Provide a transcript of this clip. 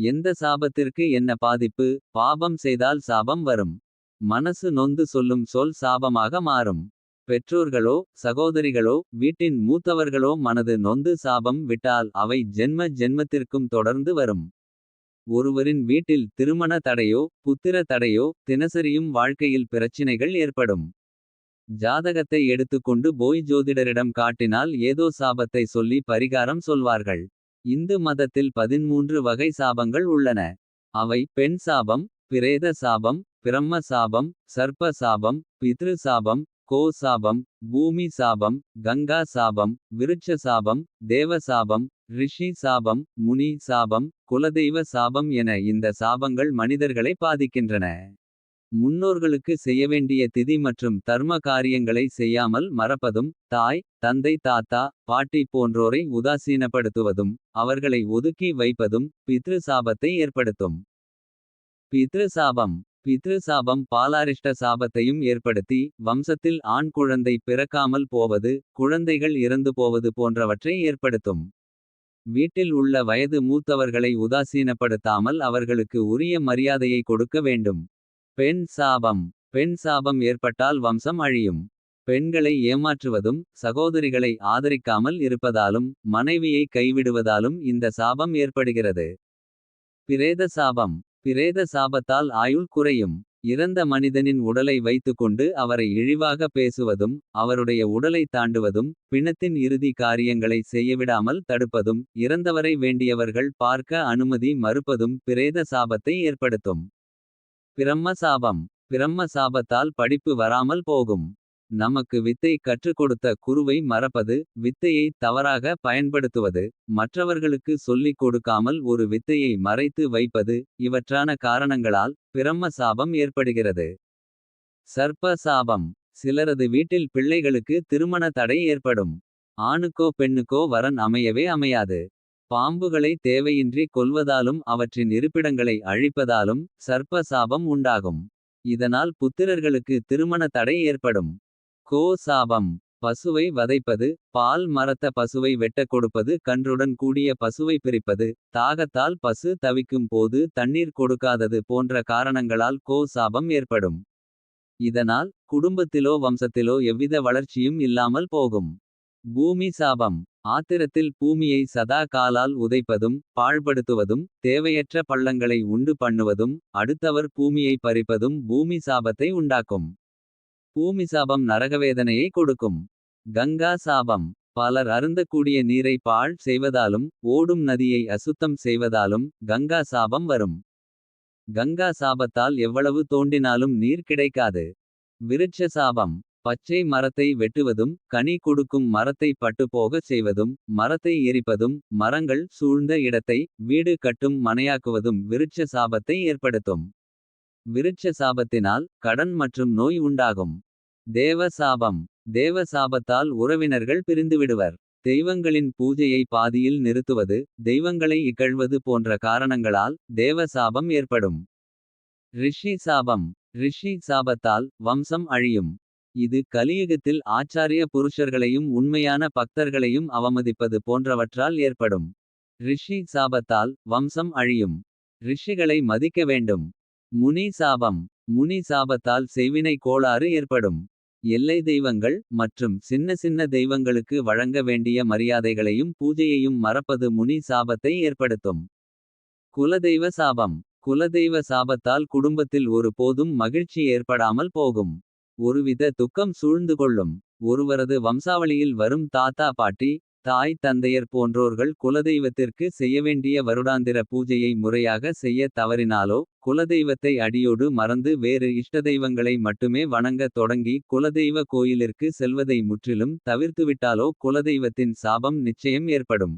எந்த சாபத்திற்கு என்ன பாதிப்பு பாபம் செய்தால் சாபம் வரும். மனசு நொந்து சொல்லும் சொல் சாபமாக மாறும். பெற்றோர்களோ சகோதரிகளோ வீட்டின் மூத்தவர்களோ மனது நொந்து சாபம் விட்டால் அவை ஜென்ம ஜென்மத்திற்கும் தொடர்ந்து வரும். ஒருவரின் வீட்டில் திருமண தடையோ புத்திர தடையோ தினசரியும் வாழ்க்கையில் பிரச்சினைகள் ஏற்படும். ஜாதகத்தை எடுத்துக்கொண்டு போய் ஜோதிடரிடம் காட்டினால் ஏதோ சாபத்தை சொல்லி பரிகாரம் சொல்வார்கள். இந்து மதத்தில் பதின்மூன்று வகை சாபங்கள் உள்ளன. அவை பெண் சாபம் பிரேத சாபம் பிரம்ம சாபம் சர்ப்ப சாபம் பித்ரு சாபம் கோ சாபம் பூமி சாபம் கங்கா சாபம் விருட்ச சாபம் தேவ சாபம் ரிஷி சாபம் முனி சாபம் குலதெய்வ சாபம் என இந்த சாபங்கள் மனிதர்களை பாதிக்கின்றன. முன்னோர்களுக்கு செய்யவேண்டிய திதி மற்றும் தர்ம காரியங்களை செய்யாமல் மறப்பதும். தாய் தந்தை தாத்தா பாட்டி போன்றோரை உதாசீனப்படுத்துவதும். அவர்களை ஒதுக்கி வைப்பதும் பித்ரு சாபத்தை ஏற்படுத்தும். பித்ரு சாபம் பித்ரு சாபம் பாலாரிஷ்ட சாபத்தையும் ஏற்படுத்தி. வம்சத்தில் ஆண் குழந்தை பிறக்காமல் போவது. குழந்தைகள் இறந்து போவது போன்றவற்றை ஏற்படுத்தும். வீட்டில் உள்ள வயது மூத்தவர்களை உதாசீனப்படுத்தாமல். அவர்களுக்கு உரிய மரியாதையை கொடுக்க வேண்டும். பெண் சாபம் பெண் சாபம் ஏற்பட்டால் வம்சம் அழியும். பெண்களை ஏமாற்றுவதும் சகோதரிகளை ஆதரிக்காமல் இருப்பதாலும். மனைவியை கைவிடுவதாலும் இந்த சாபம் ஏற்படுகிறது. பிரேத சாபம் பிரேத சாபத்தால் ஆயுள் குறையும். இறந்த மனிதனின் உடலை வைத்துக்கொண்டு அவரை இழிவாக பேசுவதும். அவருடைய உடலை தாண்டுவதும் பிணத்தின் இறுதி காரியங்களை செய்யவிடாமல் தடுப்பதும். இறந்தவரை வேண்டியவர்கள் பார்க்க அனுமதி மறுப்பதும் பிரேத சாபத்தை ஏற்படுத்தும். பிரம்ம சாபம் பிரம்ம சாபத்தால் படிப்பு வராமல் போகும். நமக்கு வித்தை கற்றுக் கொடுத்த குருவை மறப்பது. வித்தையை தவறாக பயன்படுத்துவது. மற்றவர்களுக்கு சொல்லிக் கொடுக்காமல் ஒரு வித்தையை மறைத்து வைப்பது. இவற்றான காரணங்களால் பிரம்ம சாபம் ஏற்படுகிறது. சர்ப்ப சாபம் சிலரது வீட்டில் பிள்ளைகளுக்கு திருமண தடை ஏற்படும். ஆணுக்கோ பெண்ணுக்கோ வரன் அமையவே அமையாது. பாம்புகளை தேவையின்றி கொல்வதாலும் அவற்றின் இருப்பிடங்களை அழிப்பதாலும். சர்ப்ப சாபம் உண்டாகும். இதனால் புத்திரர்களுக்கு திருமண தடை ஏற்படும். கோ சாபம் பசுவை வதைப்பது பால் மரத்த பசுவை வெட்டக் கொடுப்பது. கன்றுடன் கூடிய பசுவை பிரிப்பது தாகத்தால் பசு தவிக்கும் போது. தண்ணீர் கொடுக்காதது போன்ற காரணங்களால் கோ சாபம் ஏற்படும். இதனால் குடும்பத்திலோ வம்சத்திலோ எவ்வித வளர்ச்சியும் இல்லாமல் போகும். பூமி சாபம் ஆத்திரத்தில் பூமியை சதா காலால் உதைப்பதும். பாழ்படுத்துவதும் தேவையற்ற பள்ளங்களை உண்டு பண்ணுவதும். அடுத்தவர் பூமியை பறிப்பதும் பூமி சாபத்தை உண்டாக்கும். பூமி சாபம் நரகவேதனையை கொடுக்கும். கங்கா சாபம் பலர் அருந்தக்கூடிய நீரை பாழ் செய்வதாலும். ஓடும் நதியை அசுத்தம் செய்வதாலும் கங்கா சாபம் வரும். கங்கா சாபத்தால் எவ்வளவு தோண்டினாலும் நீர் கிடைக்காது. விருட்ச சாபம் பச்சை மரத்தை வெட்டுவதும். கனி கொடுக்கும் மரத்தை பட்டுப்போகச் செய்வதும். மரத்தை எரிப்பதும் மரங்கள் சூழ்ந்த இடத்தை. வீடு கட்டும் மனையாக்குவதும் விருட்ச சாபத்தை ஏற்படுத்தும். விருட்ச சாபத்தினால் கடன் மற்றும் நோய் உண்டாகும். தேவ சாபம் தேவ சாபத்தால் உறவினர்கள் பிரிந்துவிடுவர். தெய்வங்களின் பூஜையை பாதியில் நிறுத்துவது. தெய்வங்களை இகழ்வது போன்ற காரணங்களால். தேவ சாபம் ஏற்படும். ரிஷி சாபம் ரிஷி சாபத்தால் வம்சம் அழியும். இது கலியுகத்தில் ஆச்சாரிய புருஷர்களையும் உண்மையான பக்தர்களையும் அவமதிப்பது போன்றவற்றால் ஏற்படும். ரிஷி சாபத்தால் வம்சம் அழியும். ரிஷிகளை மதிக்க வேண்டும். முனி சாபம் முனி சாபத்தால் செவினை கோளாறு ஏற்படும். எல்லை தெய்வங்கள் மற்றும் சின்ன சின்ன தெய்வங்களுக்கு வழங்க வேண்டிய மரியாதைகளையும் பூஜையையும் மறப்பது முனி சாபத்தை ஏற்படுத்தும். குலதெய்வ சாபம் குலதெய்வ சாபத்தால் குடும்பத்தில் ஒரு போதும் மகிழ்ச்சி ஏற்படாமல் போகும். ஒருவித துக்கம் சூழ்ந்து கொள்ளும். ஒருவரது வம்சாவளியில் வரும் தாத்தா பாட்டி. தாய் தந்தையர் போன்றோர்கள் குலதெய்வத்திற்கு செய்ய வேண்டிய வருடாந்திர பூஜையை முறையாக செய்ய தவறினாலோ. குலதெய்வத்தை அடியோடு மறந்து வேறு இஷ்டதெய்வங்களை மட்டுமே வணங்க தொடங்கி. குலதெய்வ கோயிலிற்கு செல்வதை முற்றிலும் தவிர்த்துவிட்டாலோ. குலதெய்வத்தின் சாபம் நிச்சயம் ஏற்படும்.